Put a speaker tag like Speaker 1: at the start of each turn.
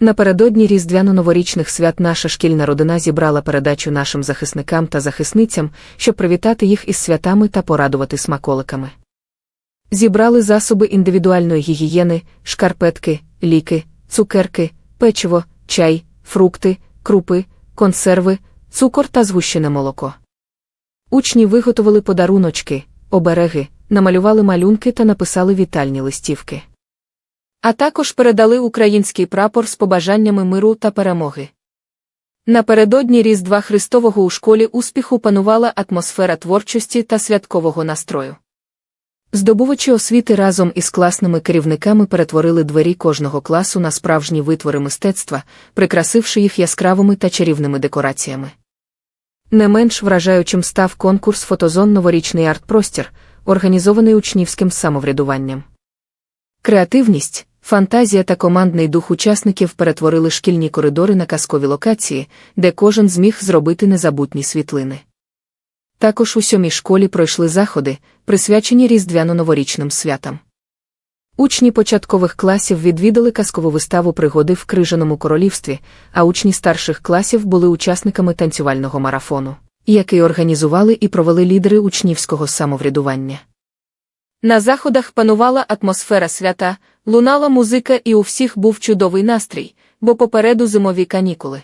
Speaker 1: Напередодні різдвяно-новорічних свят наша шкільна родина зібрала передачу нашим захисникам та захисницям, щоб привітати їх із святами та порадувати смаколиками. Зібрали засоби індивідуальної гігієни, шкарпетки, ліки, цукерки, печиво, чай, фрукти, крупи, консерви, цукор та згущене молоко. Учні виготовили подаруночки, обереги, намалювали малюнки та написали вітальні листівки. А також передали український прапор з побажаннями миру та перемоги. Напередодні Різдва Христового у школі успіху панувала атмосфера творчості та святкового настрою. Здобувачі освіти разом із класними керівниками перетворили двері кожного класу на справжні витвори мистецтва, прикрасивши їх яскравими та чарівними декораціями. Не менш вражаючим став конкурс фотозон Новорічний арт-простір, організований учнівським самоврядуванням. Креативність, фантазія та командний дух учасників перетворили шкільні коридори на казкові локації, де кожен зміг зробити незабутні світлини. Також у сьомій школі пройшли заходи, присвячені різдвяно-новорічним святам. Учні початкових класів відвідали казкову виставу пригоди в крижаному королівстві, а учні старших класів були учасниками танцювального марафону, який організували і провели лідери учнівського самоврядування. На заходах панувала атмосфера свята, лунала музика і у всіх був чудовий настрій, бо попереду зимові канікули.